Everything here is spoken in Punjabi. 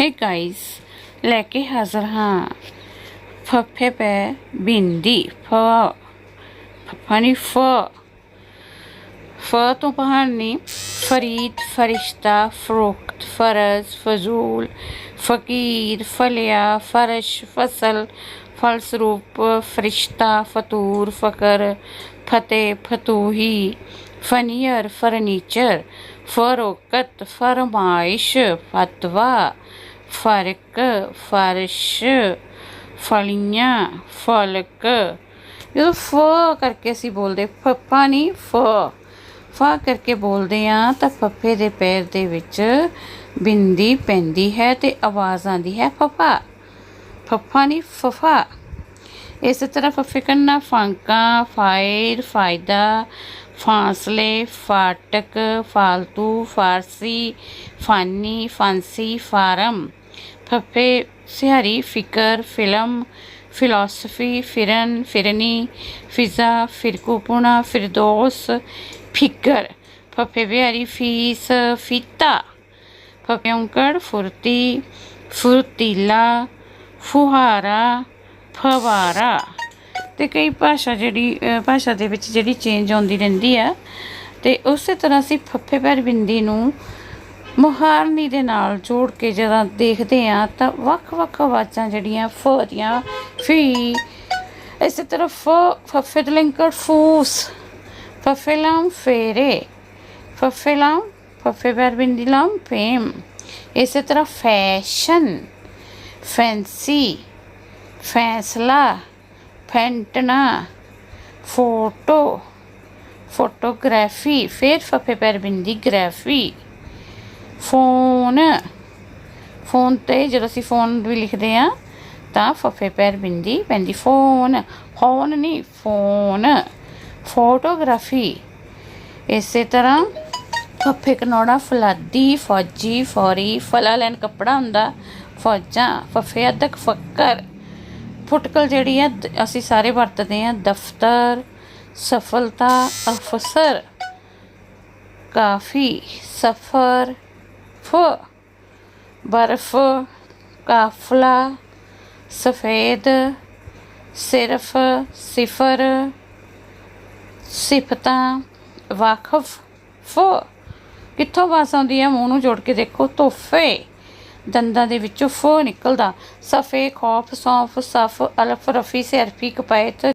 ਹੇ ਗਾਇਸ ਲੈ ਕੇ ਹਾਜ਼ਰ ਹਾਂ ਫੱਫੇ ਪੈ ਬਿੰਦੀ ਫ ਫਨੀ ਫ ਫ ਤੋਂ ਪਹਾਣੀ ਫਰੀਦ ਫਰਿਸ਼ਤਾ ਫਰੋਖਤ ਫਰਜ਼ ਫਜ਼ੂਲ ਫਕੀਰ ਫਲਿਆ ਫਰਸ਼ ਫਸਲ ਫਲਸਰੂਪ ਫਰਿਸ਼ਤਾ ਫਤੂਰ ਫਕਰ ਫਤਿਹ ਫਤੂਹੀ ਫਨੀਅਰ ਫਰਨੀਚਰ ਫਰੋਕਤ ਫਰਮਾਇਸ਼ ਫਤਵਾ ਫ਼ਰਕ, ਫਰਸ਼, ਫਲੀਆਂ, ਫਲਕ। ਜਦੋਂ ਫ ਕਰਕੇ ਅਸੀਂ ਬੋਲਦੇ ਫੱਫਾ ਨਹੀਂ ਫ। ਫਾ ਕਰਕੇ ਬੋਲਦੇ ਆ ਤਾਂ ਫੱਫੇ ਦੇ ਪੈਰ ਦੇ ਵਿੱਚ ਬਿੰਦੀ ਪੈਂਦੀ ਹੈ ਤੇ ਆਵਾਜ਼ ਆਉਂਦੀ ਹੈ, ਫਫਾ। ਫੱਫਾ ਨਹੀਂ ਫਫਾ। ਇਸੇ ਤਰ੍ਹਾਂ ਫੱਫੇ ਕਰਨਾ ਫਾਂਕਾ, ਫਾਇਰ, ਫਾਇਦਾ, ਫਾਸਲੇ, ਫਾਟਕ, ਫਾਲਤੂ, ਫਾਰਸੀ, ਫਾਨੀ, ਫਾਂਸੀ, ਫਾਰਮ। ਫੱਫੇ ਸਿਹਾਰੀ, ਫਿਕਰ, ਫਿਲਮ, ਫਿਲਾਸਫੀ, ਫਿਰਨ, ਫਿਰਨੀ, ਫਿਜ਼ਾ, ਫਿਰਕੂਪੁਣਾ, ਫਿਰਦੋਸ, ਫਿਕਰ। ਫੱਫੇ ਬਿਹਾਰੀ, ਫੀਸ, ਫੀਤਾ। ਫੱਫੇ ਔਂਕੜ ਫੁਰਤੀ, ਫੁਰਤੀਲਾ, ਫੁਹਾਰਾ, ਫਵਾਰਾ। ਤੇ ਕਈ ਭਾਸ਼ਾ ਜਿਹੜੀ ਭਾਸ਼ਾ ਦੇ ਵਿੱਚ ਜਿਹੜੀ ਚੇਂਜ ਆਉਂਦੀ ਰਹਿੰਦੀ ਆ। ਤੇ ਉਸੇ ਤਰ੍ਹਾਂ ਅਸੀਂ ਫੱਫੇ ਪੈਰ ਬਿੰਦੀ ਨੂੰ ਮੁਹਾਰਨੀ ਦੇ ਨਾਲ ਜੋੜ ਕੇ ਜਦੋਂ ਦੇਖਦੇ ਆ ਤਾਂ ਵੱਖ-ਵੱਖ ਆਵਾਜ਼ਾਂ ਜਿਹੜੀਆਂ ਫ ਦੀਆਂ, ਫੀ, ਇਸੇ ਤਰ੍ਹਾਂ ਫ ਫੱਫੇ ਦੇ ਲਿੰਕਰ ਫੂਸ ਫੱਫੇ ਲਾਮ ਫੇਰੇ ਫੱਫੇ ਲਾਮ ਫੱਫੇ ਪੈਰ ਲਾਮ ਫੇਮ ਇਸੇ ਤਰ੍ਹਾਂ ਫੈਸ਼ਨ, ਫੈਂਸੀ, ਫੈਸਲਾ ਫੈਂਟਣਾ ਫੋਟੋ, ਫੋਟੋਗ੍ਰਾਫੀ, ਫਿਰ ਫਫੇ ਪੈਰ ਬਿੰਦੀ ਗ੍ਰਾਫੀ। ਫੋਨ ਫੋਨ ਤੇ ਜਦੋਂ ਅਸੀਂ ਫੋਨ ਵੀ ਲਿਖਦੇ ਆ ਤਾਂ ਫਫੇ ਪੈਰ ਬਿੰਦੀ ਪੈਂਦੀ ਫੋਨ ਫੋਨ ਨਹੀਂ ਫੋਨ। ਫੋਟੋਗ੍ਰਾਫੀ, ਇਸੇ ਤਰ੍ਹਾਂ ਫੱਫੇ ਕਨੌੜਾ ਫਲਾਦੀ, ਫੌਜੀ, ਫੌਰੀ, ਫਲਾ ਲੈਣ ਕੱਪੜਾ ਹੁੰਦਾ, ਫੌਜਾਂ, ਫਫੇ ਅਦਕ, ਫੱਕਰ। ਫੁਟਕਲ ਜਿਹੜੀ ਆ ਦ- ਅਸੀਂ ਸਾਰੇ ਵਰਤਦੇ ਆ ਦਫ਼ਤਰ, ਸਫਲਤਾ, ਅਫਸਰ, ਕਾਫੀ, ਸਫਰ। ਫ, ਬਰਫ, ਕਾਫਲਾ, ਸਫੇਦ, ਸਿਰਫ, ਸਿਫਰ, ਸਿਫਤਾਂ, ਵਾਕਫ, ਫ। ਕਿੱਥੋਂ ਵਾਸ ਆਉਂਦੀ ਹੈ ਮੂੰਹ ਨੂੰ ਜੋੜ ਕੇ ਦੇਖੋ। ਤੋਹਫੇ। ਦੰਦਾਂ ਦੇ ਵਿੱਚੋਂ ਫ ਨਿਕਲਦਾ। ਸਫੇ, ਖੌਫ, ਸੌਂਫ, ਸਫ, ਅਲਫ, ਰਫੀ ਸਿਰਫੀ ਕਪੈਤ